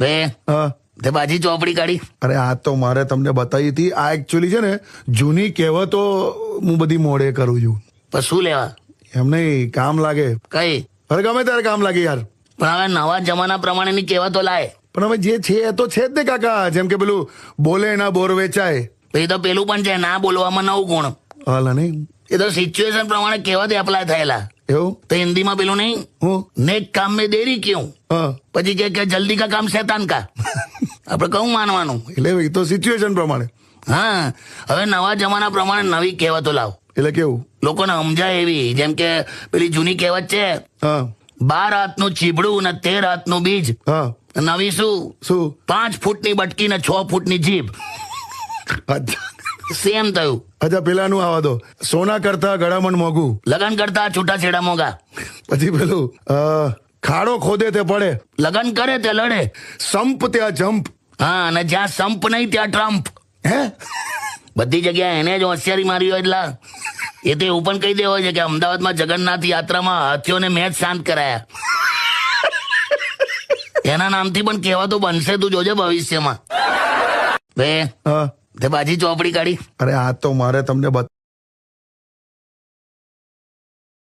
બે. હા. તે બાજી ચોપડી કાઢી. અરે આ તો મારે તમને બતાવી હતી. આ એકચ્યુઅલી છે ને જૂની કહેવતો હું બધી મોડે કરું છું. પણ શું લેવા? એમ નહીં કામ લાગે. કઈ? અરે ગમે ત્યારે કામ લાગે યાર. પણ હવે નવા જમાના પ્રમાણેની કહેવતો લાય. પણ હવે જે છે એ તો છે જ ને કાકા. જેમ કે પેલું બોલે ના બોર વેચાય. પછી તો પેલું પણ છે ના બોલવામાં નવું ગુણ. હાલ નહીં. એ તો સિચ્યુએશન પ્રમાણે કહેવત એપ્લાય થયેલા. એવું? તો હિન્દીમાં પેલું નહીં? હું? નેક કામ મેં દેરી ક્યું હા. પછી કે કે જલ્દી કા કામ શેતાન કા. આપણે કહું માનવાનું. એટલે એ તો સિચ્યુએશન પ્રમાણે. હા. હવે નવા જમાના પ્રમાણે નવી કહેવતો લાવ. એટલે કેવું? લોકોને સમજાય એવી. જેમ કે પેલી જૂની કહેવત છે હા. બાર હાથનું ચીબડું ને તેર હાથનું બીજ. હા. નવી શું? શું? પાંચ ફૂટની બટકી ને છ ફૂટની જીભ. અચ્છા. સેમ થયું. અચ્છા પેલાનું આવા દો. સોના કરતા ગળામણ મોઘું. લગન કરતા છૂટાછેડા મોગા પછી પેલું ખાડો ખોદે તે પડે. લગન કરે તે લડે. સંપ ત્યાં જંપ. હા અને જ્યાં સંપ નહીં ત્યાં ટ્રમ્પ. હે? બધી જગ્યાએ એને જ હોશિયારી મારી હોય એટલે. એ તો એવું પણ કહી દેવો છે કે અમદાવાદમાં જગન્નાથ યાત્રામાં હાથીઓને મેચ શાંત કરાયા. એના નામથી પણ કહેવાતો બનશે તું જોજે ભવિષ્યમાં. બે. હા. તે બાજી ચોપડી કાઢી. અરે આ તો મારે તમને